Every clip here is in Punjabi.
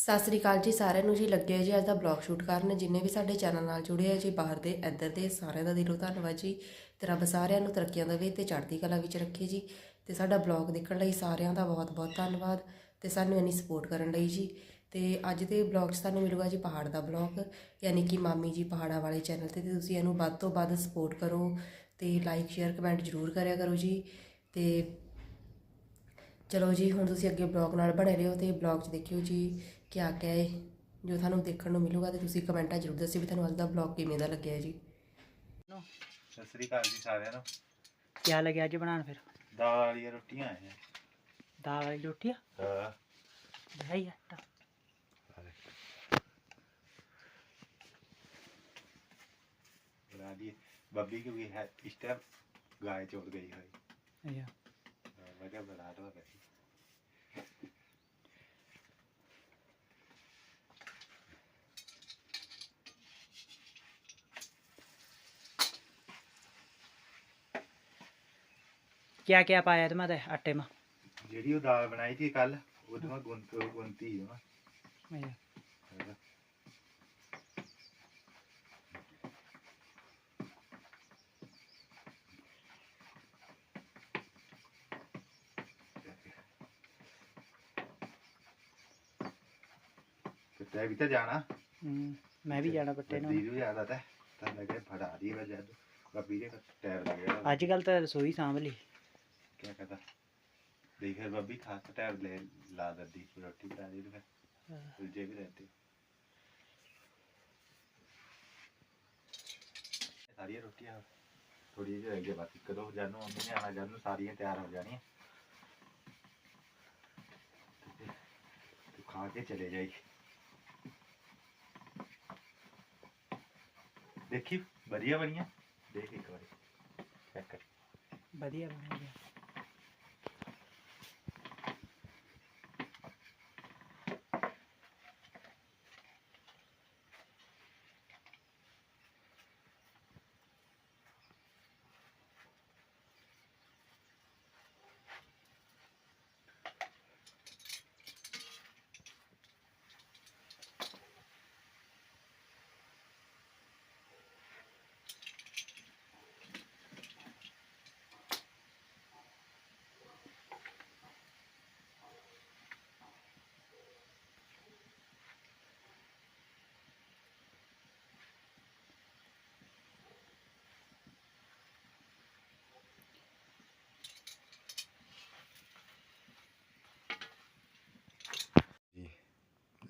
ਸਤਿ ਸ੍ਰੀ ਅਕਾਲ ਜੀ ਸਾਰਿਆਂ ਨੂੰ ਜੀ। ਲੱਗਿਆ ਜੀ ਅੱਜ ਦਾ ਬਲੌਗ ਸ਼ੂਟ ਕਰਨ। ਜਿੰਨੇ ਵੀ ਸਾਡੇ ਚੈਨਲ ਨਾਲ ਜੁੜੇ ਆ ਜੀ, ਬਾਹਰ ਦੇ, ਇੱਧਰ ਦੇ, ਸਾਰਿਆਂ ਦਾ ਦਿਲੋਂ ਧੰਨਵਾਦ ਜੀ। ਤੇ ਰੱਬ ਸਾਰਿਆਂ ਨੂੰ ਤਰੱਕੀਆਂ ਦੇਵੇ ਤੇ ਚੜ੍ਹਦੀ ਕਲਾ ਵਿੱਚ ਰੱਖੇ ਜੀ। ਤੇ ਸਾਡਾ ਬਲੌਗ ਦੇਖਣ ਲਈ ਸਾਰਿਆਂ ਦਾ ਬਹੁਤ-ਬਹੁਤ ਧੰਨਵਾਦ ਤੇ ਸਾਨੂੰ ਇੰਨੀ ਸਪੋਰਟ ਕਰਨ ਲਈ ਜੀ। ਤੇ ਅੱਜ ਦੇ ਬਲੌਗ 'ਚ ਤੁਹਾਨੂੰ ਮਿਲੂਗਾ ਜੀ ਪਹਾੜ ਦਾ ਬਲੌਗ ਯਾਨੀ ਕਿ ਮਾਮੀ ਜੀ ਪਹਾੜਾਂ ਵਾਲੇ ਚੈਨਲ ਤੇ। ਤੇ ਤੁਸੀਂ ਇਹਨੂੰ ਵੱਧ ਤੋਂ ਵੱਧ ਸਪੋਰਟ ਕਰੋ ਤੇ ਲਾਈਕ ਸ਼ੇਅਰ ਕਮੈਂਟ ਜ਼ਰੂਰ ਕਰਿਆ ਕਰੋ ਜੀ। ਤੇ ਚਲੋ ਜੀ, ਹੁਣ ਤੁਸੀਂ ਅੱਗੇ ਬਲੌਗ ਨਾਲ ਬਣੇ ਰਹੋ ਤੇ ਬਲੌਗ 'ਚ ਦੇਖਿਓ ਜੀ। ਕਿਆ ਕਿਆ ਹੈ ਜੋ ਤੁਹਾਨੂੰ ਦੇਖਣ ਨੂੰ ਮਿਲੂਗਾ ਤੇ ਤੁਸੀਂ ਕਮੈਂਟਾਂ ਜ਼ਰੂਰ ਦੱਸਿਓ ਵੀ ਤੁਹਾਨੂੰ ਅੱਜ ਦਾ ਬਲੌਗ ਕਿਵੇਂ ਦਾ ਲੱਗਿਆ ਜੀ। ਸਤਿ ਸ੍ਰੀ ਅਕਾਲ ਜੀ ਸਾਰਿਆਂ ਨੂੰ। ਕਿਆ ਲੱਗਿਆ ਅੱਜ ਬਣਾਉਣ ਫਿਰ? ਦਾਲ ਵਾਲੀਆਂ ਰੋਟੀਆਂ ਆਏ ਦਾਲ ਵਾਲੀ ਰੋਟੀ ਆ ਹਾਂ ਭਾਈ ਆਟਾ। ਬਣਾ ਦੀ ਬੱਬੀ ਕਿਉਂਕਿ ਹੈ ਇਸ ਟਾਈਮ ਗਾਇ ਚੋਰ ਗਈ ਹੋਈ। ਅੱਛਾ। ਵਜਾ ਬਣਾ ਦੋ ਬਈ दो कहीं ਕਿਆ ਕਿਆ ਪਾਇਆ ਤੇ ਮੈਂ ਤੇ ਆਟੇ ਮਾ ਜਿਹੜੀ ਉਹ ਦਾਲ ਬਣਾਈ ਸੀ ਕੱਲ ਉਹਦੇ ਮੈਂ ਗੁੰਤ ਗੁੰਤੀ ਹਾਂ ਅੱਛਾ ਤੇ ਤੈ ਵੀ ਤਾਂ ਜਾਣਾ ਹੂੰ, ਮੈਂ ਵੀ ਜਾਣਾ ਬੱਟੇ ਨੂੰ ਦੀਦੀ ਜ਼ਿਆਦਾ ਤਾਂ ਤਾਂ ਮੈਂ ਕਿਹਾ ਫੜਾ ਦੀ ਵਜਾ ਦੋ ਬੱਬੀ ਦੇ ਟਾਇਰ ਲੱਗਿਆ ਅੱਜ ਕੱਲ ਤਾਂ ਰਸੋਈ ਸਾਂਭ ਲਈ क्या कहता? देख बब्बी खा के टाइम ले ला दी रोटी बना दी मैं उलझे हाँ। भी रहती। सारी रोटियाँ थोड़ी जी अगे बाकी करो जानू मम्मी ने आना जानू सारियाँ तैयार हो जानी तू खा के चले जाएगी। देखी बढ़िया बढ़िया देख एक बार चेक कर। बढ़िया बढ़िया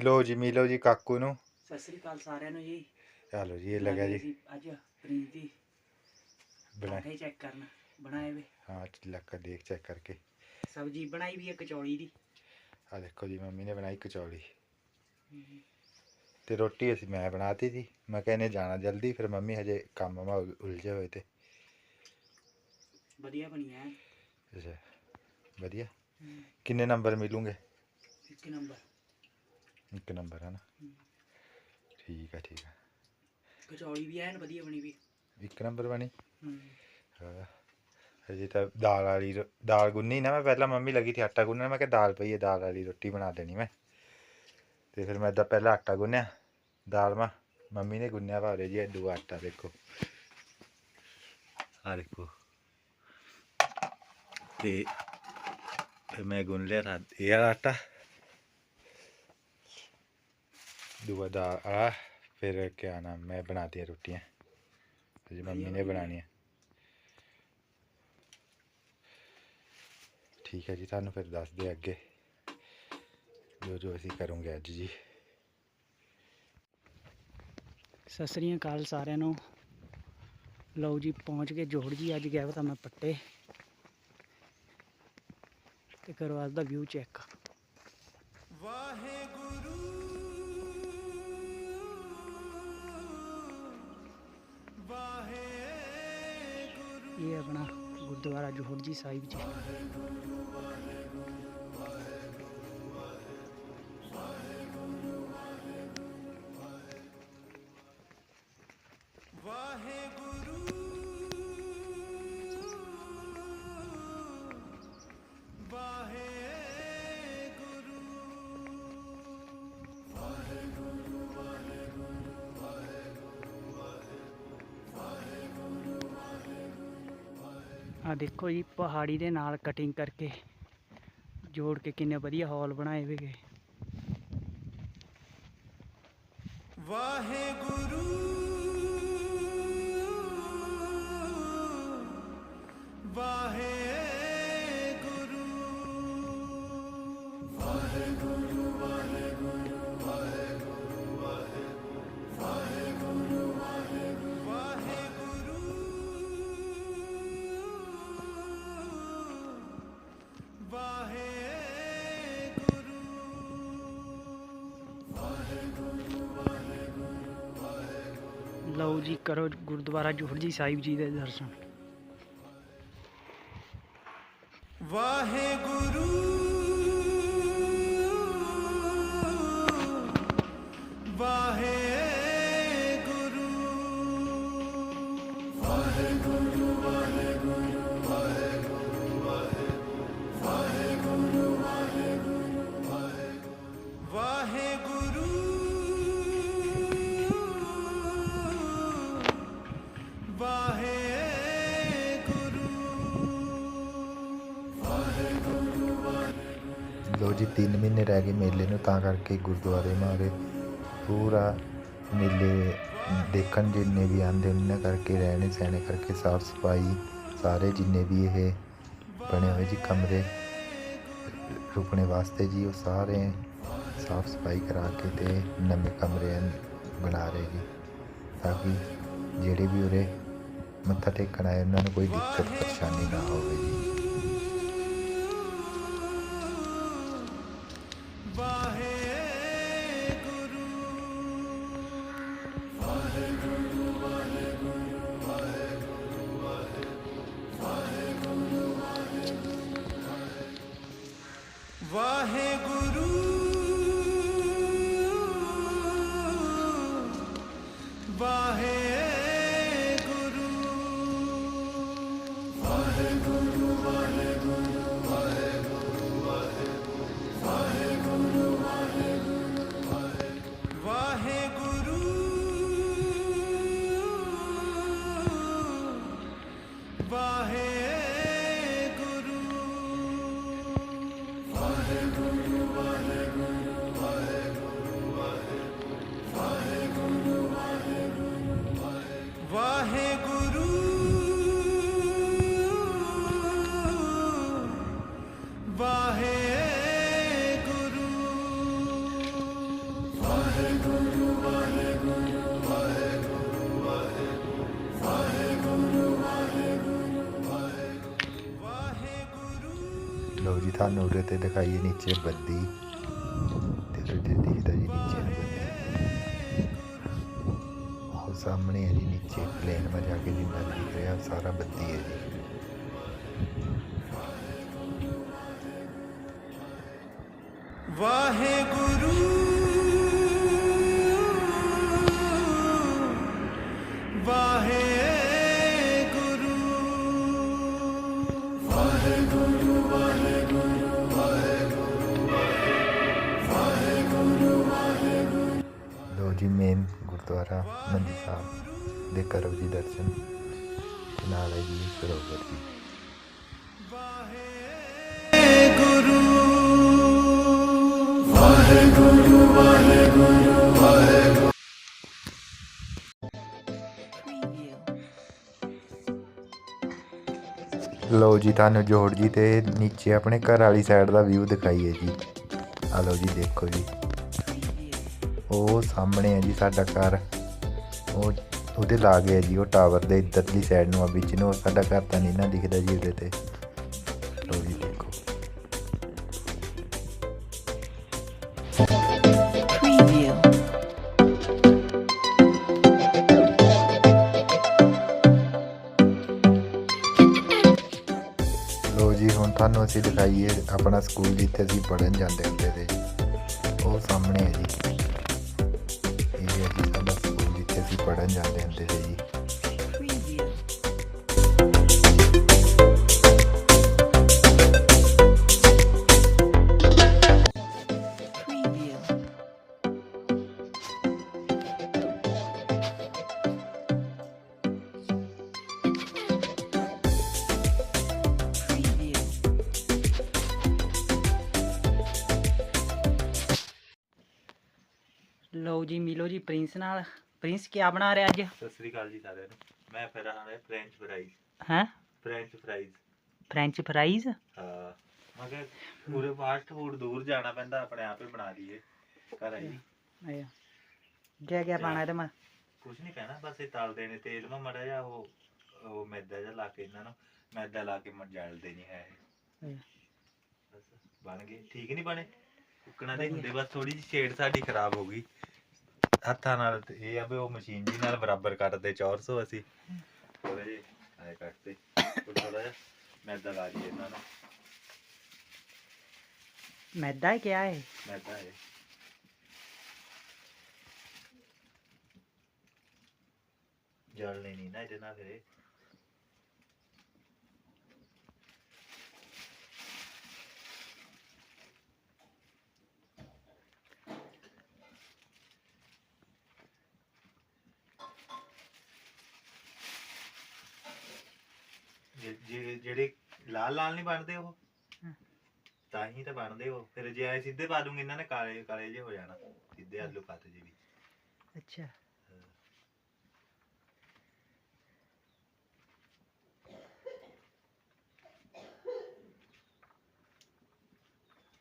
ਲੋ ਜੀ ਮਿਲੋ ਜੀ ਕਾਕੂ ਨੂੰ। ਸਤਿ ਸ੍ਰੀ ਅਕਾਲ ਸਾਰਿਆਂ ਨੂੰ ਜੀ। ਚਲੋ ਜੀ ਇਹ ਲੱਗਾ ਜੀ। ਅਸੀਂ ਅੱਜ ਪ੍ਰੀਤ ਦੀ ਬਣਾ ਪਰਾਠੇ ਚੈੱਕ ਕਰਨ ਬਣਾਏ ਵੇ। ਹਾਂ ਲੱਗਾ ਦੇਖ ਚੈੱਕ ਕਰਕੇ। ਸਬਜੀ ਬਣਾਈ ਵੀ ਹੈ ਕਚੌੜੀ ਦੀ। ਆ ਦੇਖੋ ਜੀ ਮੰਮੀ ਨੇ ਬਣਾਈ ਕਚੌੜੀ। ਤੇ ਰੋਟੀ ਅਸੀਂ ਮੈਂ ਬਣਾਤੀ ਸੀ ਮੈਂ ਕਹਿੰਨੇ ਜਾਣਾ ਜਲਦੀ ਫਿਰ ਮੰਮੀ ਹਜੇ ਕੰਮ ਮਾ ਉਲ- ਉਲਝੇ ਹੋਏ ਤੇ। ਵਧੀਆ ਬਣੀ ਹੈ ਅੱਛਾ ਵਧੀਆ। ਕਿੰਨੇ ਨੰਬਰ ਮਿਲੂਗੇ? ਇੱਕ ਨੰਬਰ। ਇੱਕ ਨੰਬਰ ਹੈ ਨਾ। ਠੀਕ ਹੈ ਠੀਕ ਹੈ। ਕਚੌੜੀ ਵੀ ਐਨ ਵਧੀਆ ਬਣੀ ਵੀ। ਇੱਕ ਨੰਬਰ ਬਣੀ? ਹੂੰ। ਹਾਂ। ਹਜੇ ਤਾਂ ਦਾਲ ਵਾਲੀ ਰੋ- ਦਾਲ ਗੁੰਨੀ ਨਾ ਮੈਂ ਪਹਿਲਾਂ ਮੰਮੀ ਲੱਗੀ ਸੀ ਆਟਾ ਗੁੰਨਣ ਮੈਂ ਕਿਹਾ ਦਾਲ ਪਈ ਹੈ ਦਾਲ ਵਾਲੀ ਰੋਟੀ ਬਣਾ ਦੇਣੀ ਮੈਂ। ਤੇ ਫਿਰ ਮੈਂ ਤਾਂ ਪਹਿਲਾਂ ਆਟਾ ਗੁੰਨਿਆ ਦਾਲ ਮਾ ਮੰਮੀ ਨੇ ਗੁੰਨਿਆ ਭਾਰੇ ਜੀ ਐਡੂ ਆਟਾ ਦੇਖੋ। ਆ ਦੇਖੋ। ਤੇ ਫਿਰ ਮੈਂ ਗੁੰਨ ਲਿਆ ਤਾਂ ਇਹ ਵਾਲਾ ਆਟਾ। ਦੂਆ ਦਾ ਆ ਫਿਰ ਕਿਆ ਨਾਮ ਮੈਂ ਬਣਾਤੀ ਰੋਟੀਆਂ ਜੀ ਮੰਮੀ ਨੇ ਬਣਾਉਣੀਆਂ ਠੀਕ ਹੈ ਜੀ ਤੁਹਾਨੂੰ ਫਿਰ ਦੱਸਦੇ ਅੱਗੇ ਜੋ ਜੋ ਅਸੀਂ ਕਰੂੰਗੇ ਅੱਜ ਜੀ ਸਤਿ ਸ੍ਰੀ ਅਕਾਲ ਸਾਰਿਆਂ ਨੂੰ ਲਓ ਜੀ ਪਹੁੰਚ ਗਏ ਜੋੜ ਜੀ ਅੱਜ ਗਿਆ ਤਾਂ ਮੈਂ ਪੱਟੇ ਤੇ ਕਰੋ ਅੱਜ ਦਾ ਵਿਊ ਚੈੱਕ ਇਹ ਆਪਣਾ ਗੁਰਦੁਆਰਾ ਜੋੜ ਜੀ ਸਾਹਿਬ ਜੀ। ਆ ਦੇਖੋ ਜੀ, ਪਹਾੜੀ ਦੇ ਨਾਲ ਕਟਿੰਗ ਕਰਕੇ ਜੋੜ ਕੇ ਕਿੰਨੇ ਵਧੀਆ ਹਾਲ ਬਣਾਏ ਹੋਏ ਵਾਹਿਗੁਰੂ ਵਾਹਿਗੁਰੂ। ਜੀ ਕਰੋ ਗੁਰਦੁਆਰਾ ਜੋੜ ਜੀ ਸਾਹਿਬ ਜੀ ਦੇ ਦਰਸ਼ਨ। ਰਹਿ ਗਏ ਮੇਲੇ ਨੂੰ, ਤਾਂ ਕਰਕੇ ਗੁਰਦੁਆਰੇ ਮਾਰੇ ਪੂਰਾ ਮੇਲੇ ਦੇਖਣ ਜਿੰਨੇ ਵੀ ਆਉਂਦੇ, ਉਹਨਾਂ ਕਰਕੇ ਰਹਿਣੇ ਸਹਿਣੇ ਕਰਕੇ ਸਾਫ਼ ਸਫ਼ਾਈ, ਸਾਰੇ ਜਿੰਨੇ ਵੀ ਇਹ ਬਣੇ ਹੋਏ ਜੀ ਕਮਰੇ, ਰੁਕਣੇ ਵਾਸਤੇ ਜੀ, ਉਹ ਸਾਰੇ ਸਾਫ਼ ਸਫ਼ਾਈ ਕਰਾ ਕੇ ਤੇ ਨਵੇਂ ਕਮਰੇ ਬਣਾ ਰਹੇ ਜੀ, ਤਾਂ ਕਿ ਜਿਹੜੇ ਵੀ ਉਰੇ ਮੱਥਾ ਟੇਕਣ ਆਏ, ਉਹਨਾਂ ਨੂੰ ਕੋਈ ਦਿੱਕਤ, ਪਰੇਸ਼ਾਨੀ ਨਾ ਹੋਵੇ ਜੀ। सामने उड़ते दिखाई है नीचे बद्दी दिखता जी नीचे और सामने है जी नीचे प्लेन में जाके जिन्ना दिख रहा सारा बद्दी है जी वाहे ਜੀ ਮੇਨ ਗੁਰਦੁਆਰਾ ਮੰਜੀ ਸਾਹਿਬ ਦੇ ਕਰੋ ਜੀ ਦਰਸ਼ਨ ਨਾਲ ਹੈ ਜੀ ਸਰੋਵਰ ਜੀ। ਲਓ ਜੀ ਤੁਹਾਨੂੰ ਜੋੜ ਜੀ ਤੇ ਨੀਚੇ ਆਪਣੇ ਘਰ ਵਾਲੀ ਸਾਈਡ ਦਾ ਵਿਊ ਦਿਖਾਈਏ ਜੀ। ਆ ਲਓ ਜੀ ਦੇਖੋ ਜੀ। ਉਹ ਸਾਹਮਣੇ ਹੈ ਜੀ ਸਾਡਾ ਘਰ। ਉਹ ਉਹਦੇ ਲਾਗੇ ਹੈ ਜੀ ਉਹ ਟਾਵਰ ਦੇ ਇੱਧਰਲੀ ਸਾਈਡ ਨੂੰ ਆ ਵਿੱਚ ਨੂੰ। ਸਾਡਾ ਘਰ ਤਾਂ ਨਹੀਂ ਨਾ ਦਿਖਦਾ ਜੀ ਉਹਦੇ ਤੇ। ਲਓ ਜੀ ਦੇਖੋ. ਲੋ ਜੀ ਹੁਣ ਤੁਹਾਨੂੰ ਅਸੀਂ ਦਿਖਾਈਏ ਆਪਣਾ ਸਕੂਲ ਜਿੱਥੇ ਅਸੀਂ ਪੜ੍ਹਨ ਜਾਂਦੇ ਹੁੰਦੇ ਸੀ। ਉਹ ਸਾਹਮਣੇ ਹੈ ਜੀ। fueran ya antes de allí. ਲਓ ਜੀ ਪ੍ਰਿੰਸ ਕੀ ਬਣਾ ਰਿਹਾ ਅੱਜ? ਸਤਿ ਸ੍ਰੀ ਅਕਾਲ ਜੀ ਸਾਰਿਆਂ ਨੂੰ। ਮੈਂ ਫਿਰ ਆ ਰਿਹਾ ਫ੍ਰੈਂਚ ਫਰਾਈਜ਼ ਹੈ? ਫ੍ਰੈਂਚ ਫਰਾਈਜ਼ ਫ੍ਰੈਂਚ ਫਰਾਈਜ਼ ਹਾਂ। ਮੈਂ ਕਿਹਾ ਪੂਰੇ ਫਾਸਟ ਫੂਡ ਦੂਰ ਜਾਣਾ ਪੈਂਦਾ ਆਪਣੇ ਆਪ ਹੀ ਬਣਾ ਲਈਏ। ਘਰ ਆਈ। ਆਇਆ। ਕੀ ਕੀ ਪਾਣਾ ਇਹਦੇ ਮੈਂ ਕੁਝ ਨਹੀਂ ਕਹਿਣਾ ਬਸ ਇਹ ਤਲ ਦੇਣੇ ਤੇਲ ਮਾ ਮੜਾ ਜਾ ਉਹ ਉਹ ਮੈਦਾ ਜਿਹਾ ਲਾ ਕੇ ਇਹਨਾਂ ਨੂੰ। ਮੈਦਾ ਲਾ ਕੇ ਮਜਲ ਦੇਣੀ ਹੈ ਇਹ। ਬਸ ਬਣ ਗਏ। ਠੀਕ ਨਹੀਂ ਬਣੇ? ਉੱਕਣਾ ਦੇ ਹੁੰਦੇ ਬਸ ਥੋੜੀ ਜਿਹੀ ਸ਼ੇਡ ਸਾਡੀ ਖਰਾਬ ਹੋ ਗਈ। ਹੱਥਾਂ ਨਾਲ ਤੇ ਇਹ ਆ ਵੀ ਉਹ ਮਸ਼ੀਨ ਜੀ ਨਾਲ ਬਰਾਬਰ ਕੱਟਦੇ 400 ਅਸੀਂ। ਥੋੜੇ ਜਿਹੇ ਆਏ ਕੱਟਦੇ ਥੋੜਾ ਜਿਹਾ ਮੈਦਾ ਲਾ ਦਈਏ ਇਹਨਾਂ ਨੂੰ। ਮੈਦਾ ਕੀ ਹੈ ਮੈਦਾ ਹੈ ਜਲਨੇ ਨਹੀਂ ਨਾ ਇਹਦੇ ਨਾਲ ਫਿਰ ਇਹ। ਜੇ- ਜੇ- ਜਿਹੜੇ ਲਾਲ ਨਹੀਂ ਬਣਦੇ ਉਹ। ਤਾਂ ਹੀ ਤਾਂ ਬਣਦੇ ਉਹ। ਫਿਰ ਜੇ ਐ ਸਿੱਧੇ ਪਾ ਦੂੰਗੇ ਇਹਨਾਂ ਨੇ ਕਾਲੇ ਕਾਲੇ ਜੇ ਹੋ ਜਾਣਾ। ਸਿੱਧੇ ਆਲੂ ਪੱਤ ਜੇ ਵੀ। ਅੱਛਾ।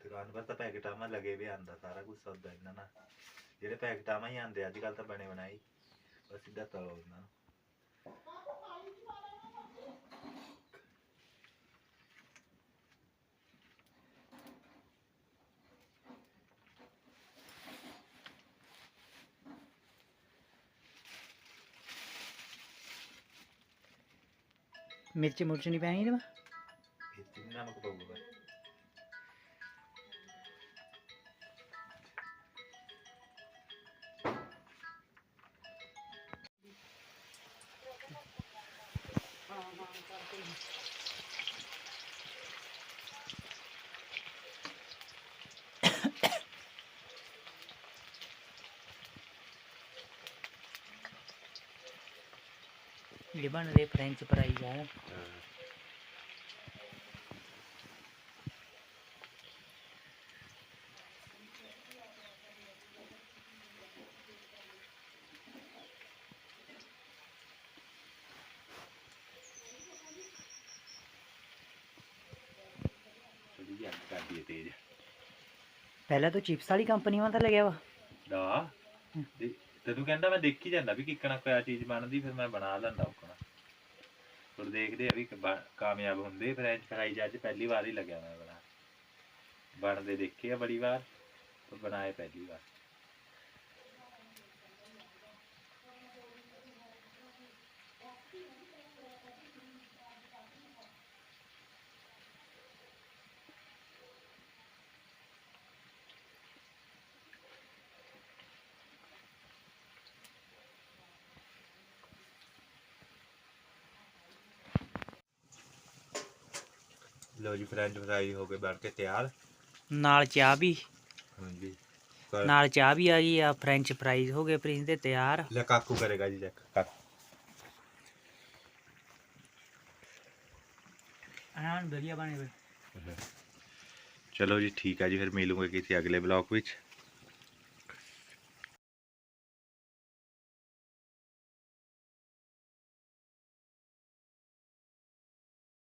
ਦੁਕਾਨ ਪਰ ਤਾਂ ਪੈਕਟਾਂ ਮਾ ਲਗੇ ਵੀ ਆਂਦਾ ਸਾਰਾ ਕੁਝ ਸੌਦਾ ਇਹਨਾਂ ਨਾਲ। ਜਿਹੜੇ ਪੈਕਟਾਂ ਮਾ ਹੀ ਆਂਦੇ ਅੱਜ ਕੱਲ ਤਾਂ ਬਣੇ ਬਣਾਈ ਬਸ ਸਿੱਧਾ ਤਲੋ ਇਹਨਾਂ ਨੂੰ। ਮਿਰਚ ਮੁਰਚ ਨਹੀਂ ਪੈਣੀ ਇਹਦੇ ਮੈਂ ਨਮਕ ਪਊਗਾ ਇਹ ਬਣ ਰਹੇ ਥੋੜੀ ਜਿਹੀ ਅੱਗ ਕਰ ਦਈਏ ਤੇਜ਼। ਪਹਿਲਾਂ ਤਾਂ ਚਿਪਸ ਵਾਲੀ ਕੰਪਨੀ ਵਾਂ ਤਾਂ ਲੱਗਿਆ ਵਾ। ਦਾ ਤੇ ਤੈਨੂੰ ਕਹਿੰਦਾ ਮੈਂ ਦੇਖੀ ਜਾਂਦਾ ਵੀ ਕਿੱਕਣਾ ਕੋਇਆ ਚੀਜ਼ ਬਣਦੀ ਫਿਰ ਮੈਂ ਬਣਾ ਲੈਂਦਾ। ਫਿਰ ਦੇਖਦੇ ਆ ਵੀ ਕਾਮਯਾਬ ਹੁੰਦੇ ਫ੍ਰੈਂਚ ਫਰਾਈਜ਼ ਅੱਜ ਪਹਿਲੀ ਵਾਰ ਹੀ ਲੱਗਿਆ ਮੈਂ ਬਣਾ ਬਣਦੇ ਦੇਖੇ ਆ ਬੜੀ ਵਾਰ, ਪਰ ਬਣਾਏ ਪਹਿਲੀ ਵਾਰ। ਲੋ ਜੀ ਫ੍ਰੈਂਚ ਫਰਾਈ ਹੋ ਗਏ ਬਣ ਕੇ ਤਿਆਰ। ਨਾਲ ਚਾਹ ਵੀ। ਹਾਂਜੀ। ਨਾਲ ਚਾਹ ਵੀ ਆ ਗਈ ਆ ਫ੍ਰੈਂਚ ਫਰਾਈਜ਼ ਹੋ ਗਏ ਪ੍ਰਿੰਸ ਦੇ ਤਿਆਰ। ਲੈ ਕਾਕੂ ਕਰੇਗਾ ਜੀ ਚੈੱਕ ਕਾਕੂ। ਆਨ ਵਧੀਆ ਬਣੇ ਹੋਏ। ਚਲੋ ਜੀ ਠੀਕ ਹੈ ਜੀ ਫਿਰ ਮਿਲੂਗੇ ਕਿਸੇ ਅਗਲੇ ਬਲੌਗ ਵਿੱਚ।